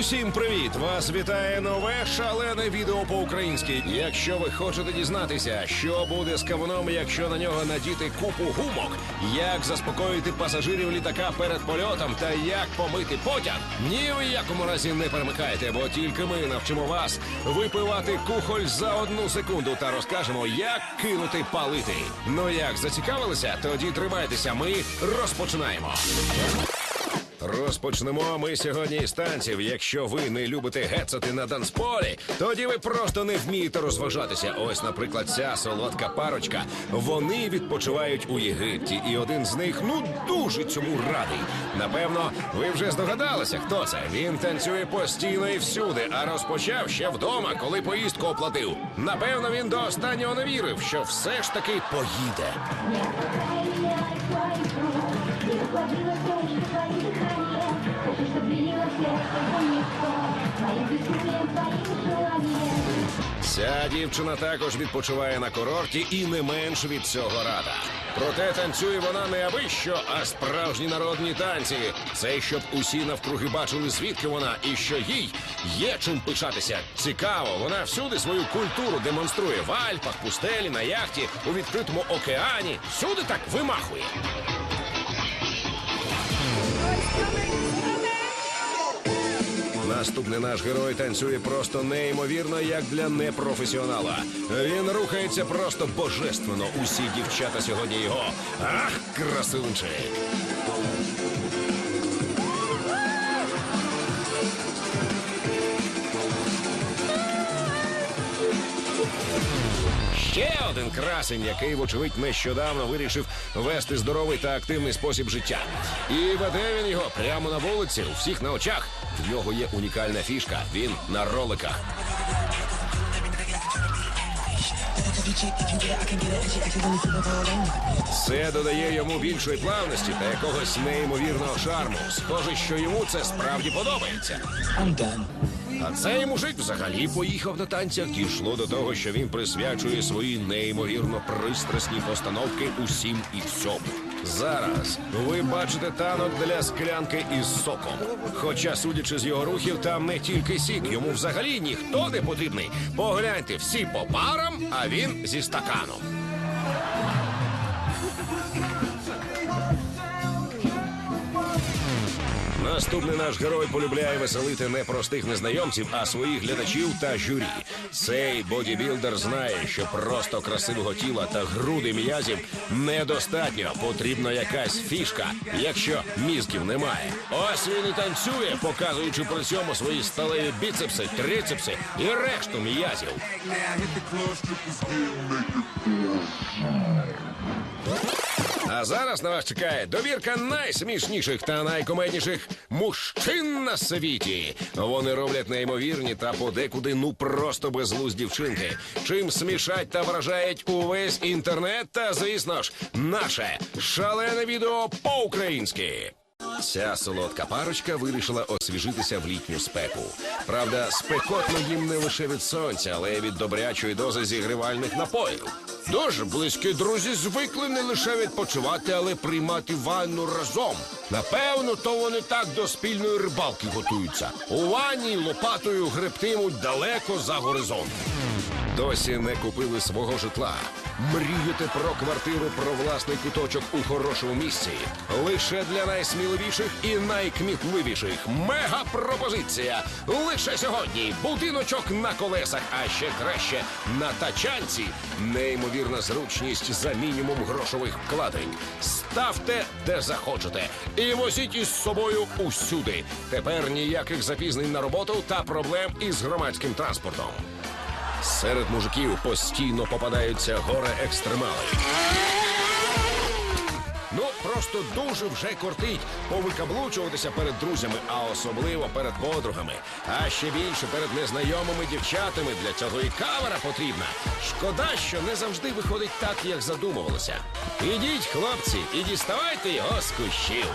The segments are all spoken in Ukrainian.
Усім привіт! Вас вітає нове шалене відео по-українськи. Якщо ви хочете дізнатися, що буде з кавуном, якщо на нього надіти купу гумок, як заспокоїти пасажирів літака перед польотом та як помити потяг, ні в якому разі не перемикайте, бо тільки ми навчимо вас випивати кухоль за одну секунду та розкажемо, як кинути палити. Ну як зацікавилися? Тоді тримайтеся. Ми розпочинаємо. Розпочнемо ми сьогодні із танців. Якщо ви не любите гецати на танцполі, тоді ви просто не вмієте розважатися. Ось, наприклад, ця солодка парочка. Вони відпочивають у Єгипті, і один з них ну дуже цьому радий. Напевно, ви вже здогадалися, хто це. Він танцює постійно і всюди, а розпочав ще вдома, коли поїздку оплатив. Напевно, він до останнього не вірив, що все ж таки поїде. Ця дівчина також відпочиває на курорті і не менш від цього рада. Проте танцює вона не аби що, а справжні народні танці. Це щоб усі навкруги бачили, звідки вона і що їй є чим пишатися. Цікаво, вона всюди свою культуру демонструє в Альпах, пустелі, на яхті, у відкритому океані. Всюди так вимахує. Наступний наш герой танцює просто неймовірно, як для непрофесіонала. Він рухається просто божественно. Усі дівчата сьогодні його. Ах, красунчик! Ще один красень, який, вочевидь, нещодавно вирішив вести здоровий та активний спосіб життя. І веде він його прямо на вулиці, у всіх на очах. В нього є унікальна фішка. Він на роликах. Це додає йому більшої плавності та якогось неймовірного шарму. Схоже, що йому це справді подобається. I'm done. А цей мужик взагалі поїхав на танцях. Дійшло до того, що він присвячує свої неймовірно пристрасні постановки усім і всьому. Зараз ви бачите танок для склянки із соком. Хоча, судячи з його рухів, там не тільки сік, йому взагалі ніхто не потрібний. Погляньте, всі по парам, а він зі стаканом. Наступний наш герой полюбляє веселити не простих незнайомців, а своїх глядачів та журі. Цей бодібілдер знає, що просто красивого тіла та груди м'язів недостатньо. Потрібна якась фішка, якщо мізків немає. Ось він і танцює, показуючи при цьому свої сталеві біцепси, трицепси і решту м'язів. А зараз на вас чекає довірка найсмішніших та найкомедніших мужчин на світі. Вони роблять неймовірні та подекуди ну просто безглузді вчинки. Чим смішать та вражають увесь інтернет, та звісно ж, наше шалене відео по-українськи. Ця солодка парочка вирішила освіжитися в літню спеку. Правда, спекотно їм не лише від сонця, але й від добрячої дози зігрівальних напоїв. Дуже близькі друзі звикли не лише відпочивати, але приймати ванну разом. Напевно, то вони так до спільної рибалки готуються. У ванні лопатою гребтимуть далеко за горизонт. Досі не купили свого житла. Мрієте про квартиру, про власний куточок у хорошому місці. Лише для найсміливіших і найкмітливіших. Мега пропозиція. Лише сьогодні будиночок на колесах, а ще краще на тачанці. Неймовірна зручність за мінімум грошових вкладень. Ставте де захочете і возіть із собою усюди. Тепер ніяких запізнень на роботу та проблем із громадським транспортом. Серед мужиків постійно попадаються горе екстремали. Ну, просто дуже вже кортить повикаблучуватися перед друзями, а особливо перед подругами. А ще більше перед незнайомими дівчатами. Для цього і кавера потрібна. Шкода, що не завжди виходить так, як задумувалося. Ідіть, хлопці, і діставайте його з кущів.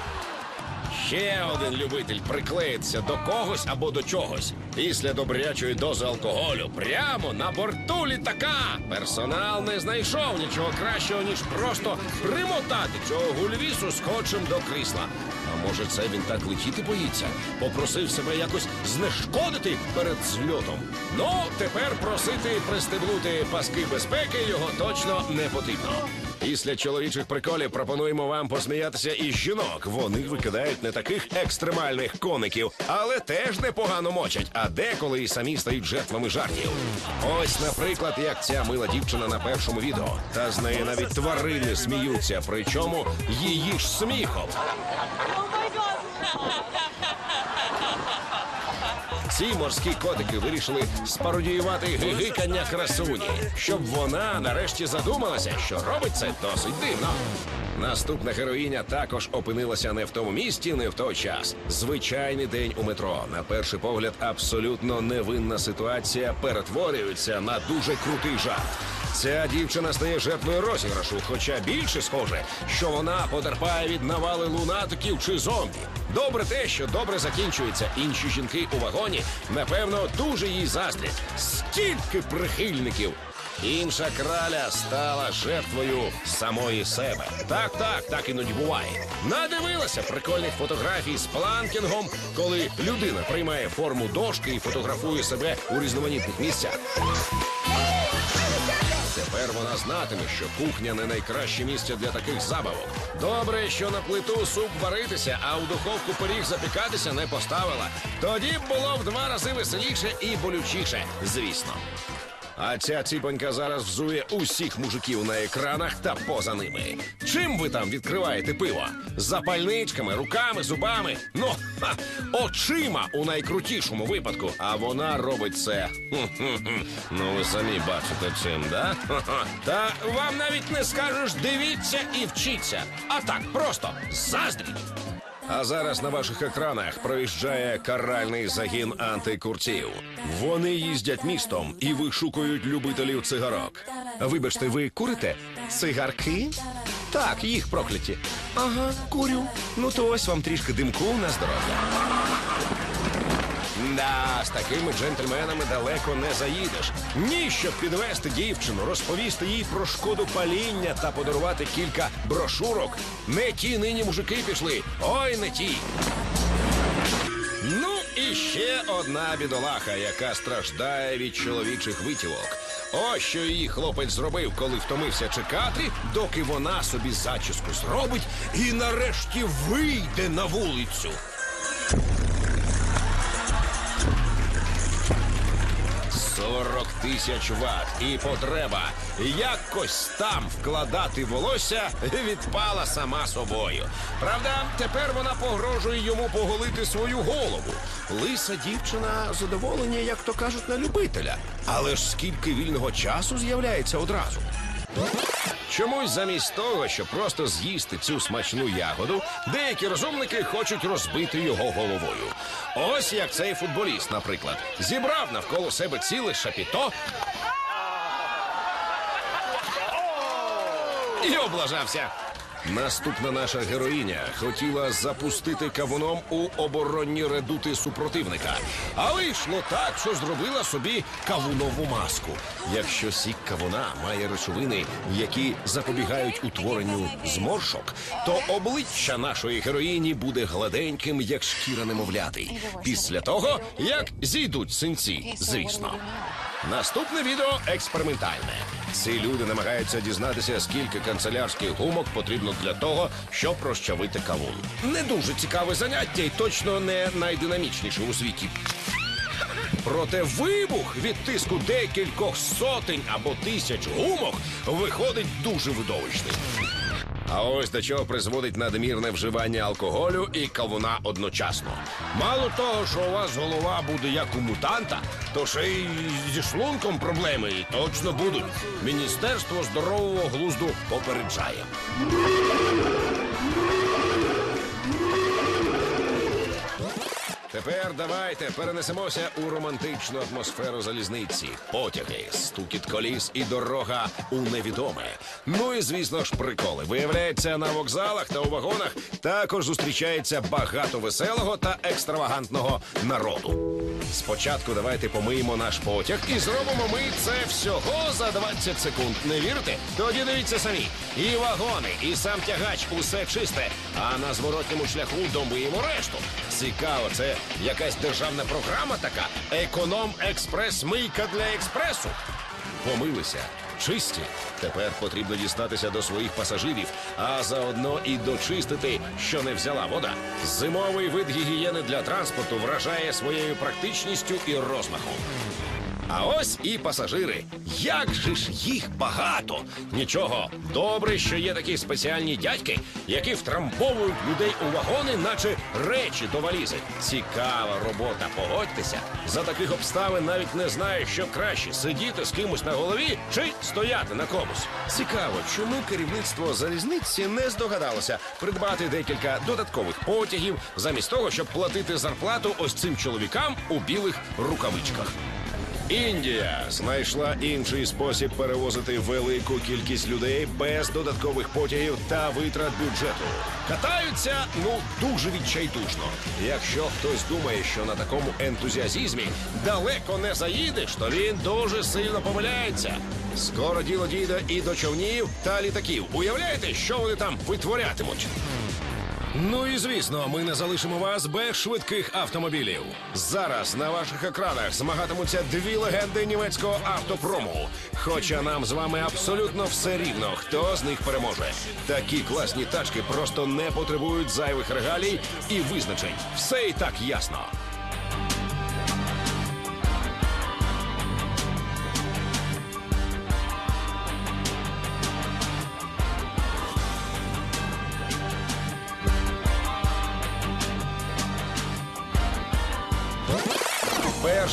Ще один любитель приклеїться до когось або до чогось. Після добрячої дози алкоголю прямо на борту літака персонал не знайшов нічого кращого, ніж просто примотати цього гульвісу скотчем до крісла. А може, це він так летіти боїться? Попросив себе якось знешкодити перед зльотом. Ну, тепер просити пристебнути паски безпеки його точно не потрібно. Після чоловічих приколів пропонуємо вам посміятися із жінок. Вони викидають не таких екстремальних коників, але теж непогано мочать, а деколи і самі стають жертвами жартів. Ось, наприклад, як ця мила дівчина на першому відео. Та з неї навіть тварини сміються, причому її ж сміхом. Ці морські котики вирішили спародіювати гигикання красуні, щоб вона нарешті задумалася, що робить це досить дивно. Наступна героїня також опинилася не в тому місті, не в той час. Звичайний день у метро. На перший погляд, абсолютно невинна ситуація перетворюється на дуже крутий жарт. Ця дівчина стає жертвою розіграшу, хоча більше схоже, що вона потерпає від навали лунатиків чи зомбі. Добре те, що добре закінчується. Інші жінки у вагоні, напевно, дуже їй заздрять. Стільки прихильників. Інша краля стала жертвою самої себе. Так, так, так іноді буває. Надивилася прикольних фотографій з планкінгом, коли людина приймає форму дошки і фотографує себе у різноманітних місцях. Тепер вона знатиме, що кухня не найкраще місце для таких забавок. Добре, що на плиту суп варитися, а у духовку пиріг запікатися не поставила. Тоді б було в два рази веселіше і болючіше, звісно. А ця ціпонька зараз взує усіх мужиків на екранах та поза ними. Чим ви там відкриваєте пиво? Запальничками, руками, зубами? Ну, ха, очима у найкрутішому випадку. А вона робить це. Ну, ви самі бачите чим, да? Та вам навіть не скажеш, дивіться і вчіться. А так, просто заздріть. А зараз на ваших екранах проїжджає каральний загін антикурців. Вони їздять містом і вишукують любителів цигарок. Вибачте, ви курите? Цигарки? Так, їх прокляті. Ага, курю. Ну то ось вам трішки димку на здоров'я. Да, з такими джентльменами далеко не заїдеш. Ні, щоб підвести дівчину, розповісти їй про шкоду паління та подарувати кілька брошурок. Не ті нині мужики пішли. Ой, не ті. Ну і ще одна бідолаха, яка страждає від чоловічих витівок. Ось що її хлопець зробив, коли втомився чекати, доки вона собі зачіску зробить і нарешті вийде на вулицю. Сорок тисяч ват і потреба якось там вкладати волосся відпала сама собою. Правда, тепер вона погрожує йому поголити свою голову. Лиса дівчина задоволення, як то кажуть, на любителя. Але ж скільки вільного часу з'являється одразу. Чомусь замість того, щоб просто з'їсти цю смачну ягоду, деякі розумники хочуть розбити його головою. Ось як цей футболіст, наприклад, зібрав навколо себе ціле шапіто і облажався. Наступна наша героїня хотіла запустити кавуном у оборонні редути супротивника, а вийшло так, що зробила собі кавунову маску. Якщо сік кавуна має речовини, які запобігають утворенню зморшок, то обличчя нашої героїні буде гладеньким, як шкіра немовляти. Після того, як зійдуть синці, звісно. Наступне відео експериментальне. Ці люди намагаються дізнатися, скільки канцелярських гумок потрібно для того, щоб розчавити кавун. Не дуже цікаве заняття і точно не найдинамічніше у світі. Проте вибух від тиску декількох сотень або тисяч гумок виходить дуже видовищний. А ось до чого призводить надмірне вживання алкоголю і кавуна одночасно. Мало того, що у вас голова буде як у мутанта, то ще й зі шлунком проблеми і точно будуть. Міністерство здорового глузду попереджає. Тепер давайте перенесемося у романтичну атмосферу залізниці. Потяги, стукіт коліс і дорога у невідоме. Ну і звісно ж, приколи. Виявляється, на вокзалах та у вагонах також зустрічається багато веселого та екстравагантного народу. Спочатку давайте помиємо наш потяг і зробимо ми це всього за 20 секунд. Не вірите? Тоді дивіться самі. І вагони, і сам тягач усе чисте. А на зворотньому шляху домиємо решту. Цікаво, це якась державна програма така. Економ експрес мийка для експресу. Помилися. Чисті. Тепер потрібно дістатися до своїх пасажирів, а заодно і дочистити, що не взяла вода. Зимовий вид гігієни для транспорту вражає своєю практичністю і розмахом. А ось і пасажири. Як же ж їх багато? Нічого, добре, що є такі спеціальні дядьки, які втрамбовують людей у вагони, наче речі до валізи. Цікава робота, погодьтеся. За таких обставин навіть не знаю, що краще сидіти з кимось на голові чи стояти на комусь. Цікаво, чому керівництво залізниці не здогадалося придбати декілька додаткових потягів замість того, щоб платити зарплату ось цим чоловікам у білих рукавичках. Індія знайшла інший спосіб перевозити велику кількість людей без додаткових потягів та витрат бюджету. Катаються ну дуже відчайдушно. Якщо хтось думає, що на такому ентузіазізмі далеко не заїдеш, то він дуже сильно помиляється. Скоро діло дійде і до човнів та літаків. Уявляєте, що вони там витворятимуть? Ну і звісно, ми не залишимо вас без швидких автомобілів. Зараз на ваших екранах змагатимуться дві легенди німецького автопрому. Хоча нам з вами абсолютно все рівно, хто з них переможе. Такі класні тачки просто не потребують зайвих регалій і визначень. Все і так ясно.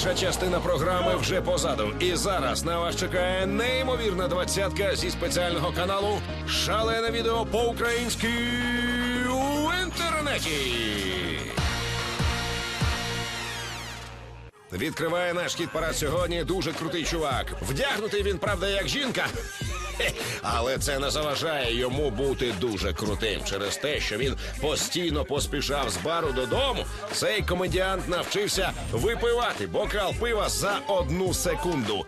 Перша частина програми вже позаду. І зараз на вас чекає неймовірна двадцятка зі спеціального каналу Шалене відео по-українськи у інтернеті. Відкриває наш хід парад сьогодні дуже крутий чувак. Вдягнутий він, правда, як жінка. Але це не заважає йому бути дуже крутим через те, що він постійно поспішав з бару додому. Цей комедіант навчився випивати бокал пива за одну секунду.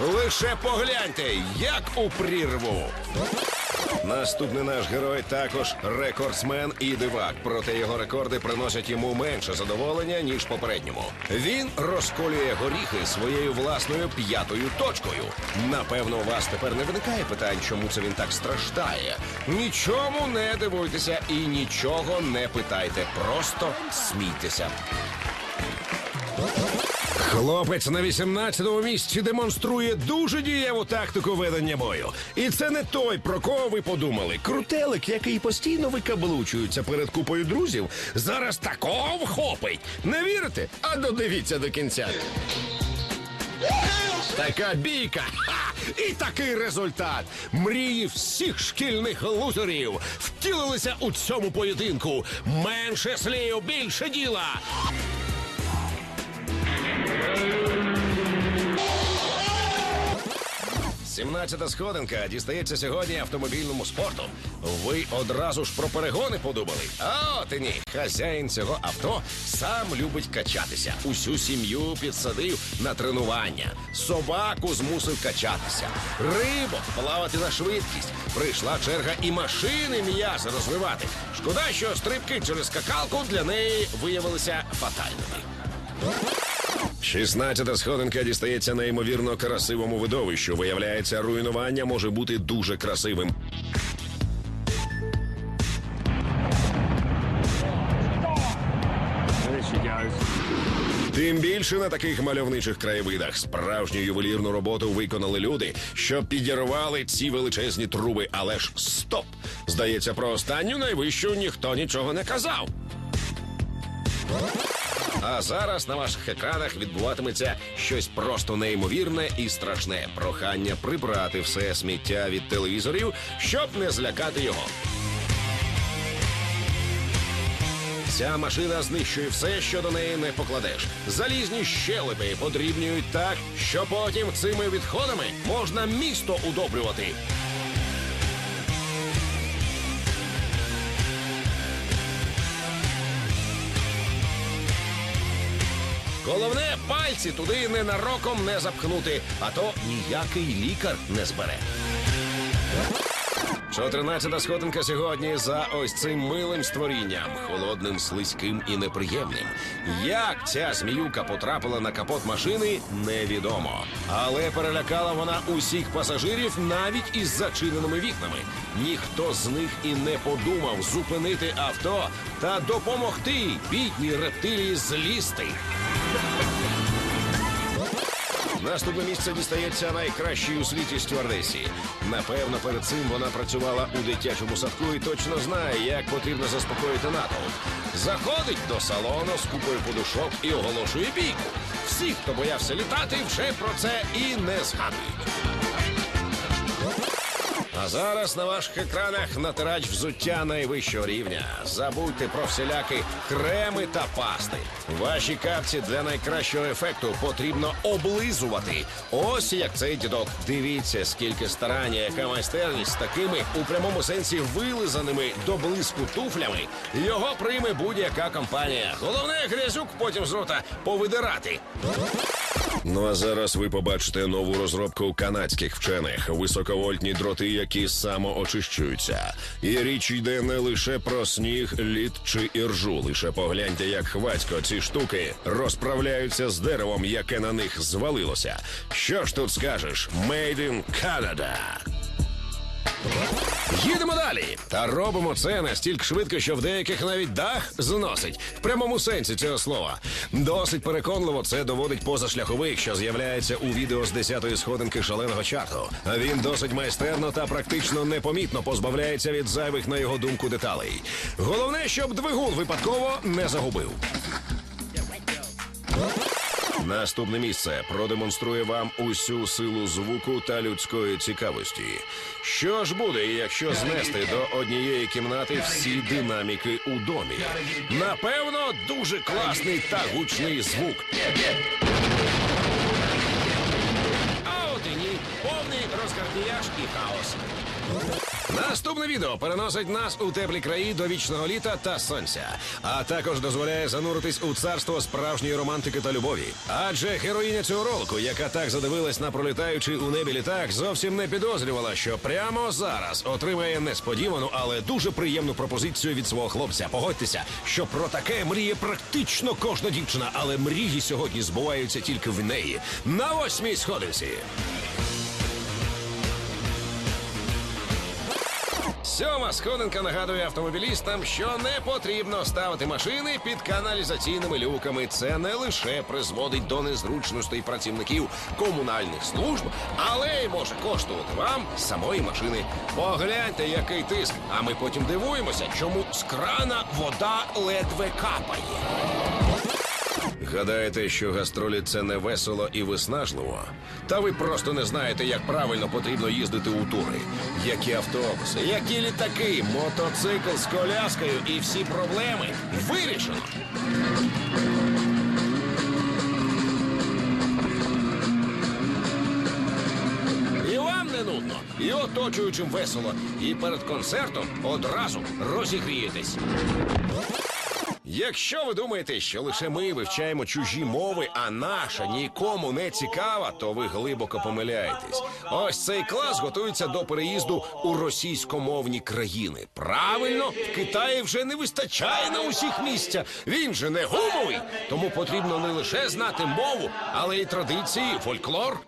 Лише погляньте, як у прірву. Наступний наш герой також рекордсмен і дивак. Проте його рекорди приносять йому менше задоволення ніж попередньому. Він розколює горіхи своєю власною п'ятою точкою. Напевно, у вас тепер не виникає питань, чому це він так страждає. Нічому не дивуйтеся і нічого не питайте. Просто смійтеся. Хлопець на 18-му місці демонструє дуже дієву тактику ведення бою. І це не той, про кого ви подумали. Крутелик, який постійно викаблучується перед купою друзів, зараз такого вхопить. Не вірите? А додивіться до кінця. Така бійка ха! і такий результат. Мрії всіх шкільних лузерів втілилися у цьому поєдинку. Менше слів, більше діла. Сімнадцята сходинка дістається сьогодні автомобільному спорту. Ви одразу ж про перегони подумали? А от і ні. Хазяїн цього авто сам любить качатися. Усю сім'ю підсадив на тренування. Собаку змусив качатися. Рибок плавати на швидкість. Прийшла черга і машини м'язи розвивати. Шкода, що стрибки через скакалку для неї виявилися фатальними. 16-та сходинка дістається неймовірно красивому видовищу. Виявляється, руйнування може бути дуже красивим. Тим більше на таких мальовничих краєвидах справжню ювелірну роботу виконали люди, що підірвали ці величезні труби. Але ж стоп! Здається, про останню найвищу ніхто нічого не казав. А зараз на ваших екранах відбуватиметься щось просто неймовірне і страшне прохання прибрати все сміття від телевізорів, щоб не злякати його. Ця машина знищує все, що до неї не покладеш. Залізні щелепи подрібнюють так, що потім цими відходами можна місто удобрювати. Головне пальці туди ненароком не запхнути, а то ніякий лікар не збере. 14-та сходинка сьогодні за ось цим милим створінням, холодним, слизьким і неприємним. Як ця зміюка потрапила на капот машини, невідомо. Але перелякала вона усіх пасажирів навіть із зачиненими вікнами. Ніхто з них і не подумав зупинити авто та допомогти бідній рептилії злізти. Наступне місце дістається найкращій у світі стюардесі. Напевно, перед цим вона працювала у дитячому садку і точно знає, як потрібно заспокоїти натовп. Заходить до салону з подушок і оголошує бійку. Всі, хто боявся літати, вже про це і не згадують. Зараз на ваших екранах натирач взуття найвищого рівня. Забудьте про всілякі креми та пасти. Ваші капці для найкращого ефекту потрібно облизувати. Ось як цей дідок. Дивіться, скільки старання, яка майстерність з такими у прямому сенсі вилизаними до блиску туфлями. Його прийме будь-яка компанія. Головне грязюк потім з рота повидирати. Ну а зараз ви побачите нову розробку канадських вчених високовольтні дроти, які самоочищуються. І річ йде не лише про сніг, лід чи іржу. Лише погляньте, як хвацько ці штуки розправляються з деревом, яке на них звалилося. Що ж тут скажеш? Made in Canada. Їдемо далі. Та робимо це настільки швидко, що в деяких навіть дах зносить в прямому сенсі цього слова. Досить переконливо це доводить позашляховик, що з'являється у відео з 10-ї сходинки шаленого чарту. Він досить майстерно та практично непомітно позбавляється від зайвих на його думку деталей. Головне, щоб двигун випадково не загубив. Наступне місце продемонструє вам усю силу звуку та людської цікавості. Що ж буде, якщо знести до однієї кімнати всі динаміки у домі? Напевно, дуже класний та гучний звук. А от і ні, повний розкардіяж і хаос. Наступне відео переносить нас у теплі краї до вічного літа та сонця, а також дозволяє зануритись у царство справжньої романтики та любові. Адже героїня цього ролику, яка так задивилась на пролітаючий у небі літак, зовсім не підозрювала, що прямо зараз отримає несподівану, але дуже приємну пропозицію від свого хлопця. Погодьтеся, що про таке мріє практично кожна дівчина, але мрії сьогодні збуваються тільки в неї. На восьмій сходинці. Сьома сходинка нагадує автомобілістам, що не потрібно ставити машини під каналізаційними люками. Це не лише призводить до незручностей працівників комунальних служб, але й може коштувати вам самої машини. Погляньте, який тиск. А ми потім дивуємося, чому з крана вода ледве капає. Гадаєте, що гастролі це не весело і виснажливо? Та ви просто не знаєте, як правильно потрібно їздити у тури. Які автобуси, які літаки, мотоцикл з коляскою і всі проблеми вирішено. І вам не нудно, і оточуючим весело, і перед концертом одразу розігрієтесь. Якщо ви думаєте, що лише ми вивчаємо чужі мови, а наша нікому не цікава, то ви глибоко помиляєтесь. Ось цей клас готується до переїзду у російськомовні країни. Правильно, в Китаї вже не вистачає на усіх місця. Він же не гумовий, тому потрібно не лише знати мову, але й традиції, фольклор.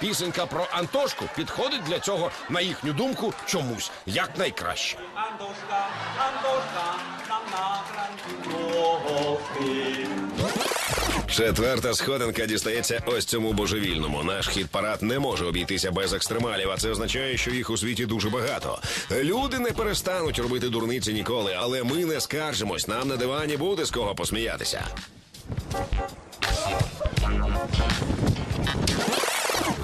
Пісенька про Антошку підходить для цього, на їхню думку, чомусь якнайкраще. Антошка, Антошка, нам на. Четверта сходинка дістається ось цьому божевільному. Наш хіт-парад не може обійтися без екстремалів, а це означає, що їх у світі дуже багато. Люди не перестануть робити дурниці ніколи, але ми не скаржимось. Нам на дивані буде з кого посміятися.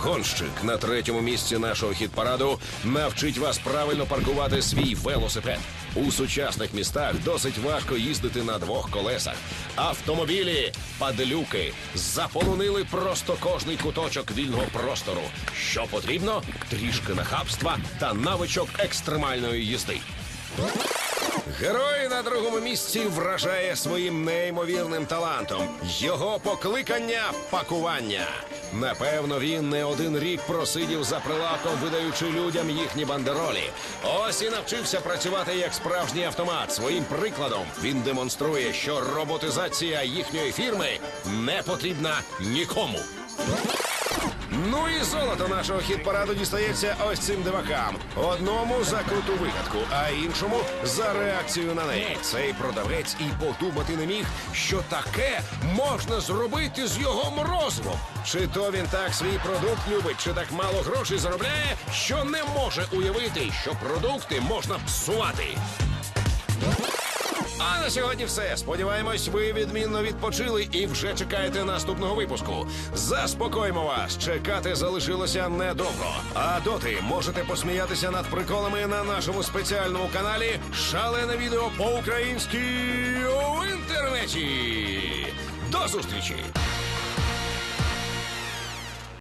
Гонщик на третьому місці нашого хіт-параду навчить вас правильно паркувати свій велосипед. У сучасних містах досить важко їздити на двох колесах. Автомобілі, падлюки заполонили просто кожний куточок вільного простору. Що потрібно? Трішки нахабства та навичок екстремальної їзди. Герой на другому місці вражає своїм неймовірним талантом. Його покликання пакування. Напевно, він не один рік просидів за прилавком, видаючи людям їхні бандеролі. Ось і навчився працювати як справжній автомат. Своїм прикладом він демонструє, що роботизація їхньої фірми не потрібна нікому. Ну і золото нашого хіт-параду дістається ось цим дивакам. Одному за круту вигадку, а іншому за реакцію на неї. Цей продавець і подумати не міг, що таке можна зробити з його морозивом. Чи то він так свій продукт любить, чи так мало грошей заробляє, що не може уявити, що продукти можна псувати. А на сьогодні все. Сподіваємось, ви відмінно відпочили і вже чекаєте наступного випуску. Заспокоїмо вас, чекати залишилося недовго. А доти можете посміятися над приколами на нашому спеціальному каналі Шалене відео по-українськи в інтернеті. До зустрічі!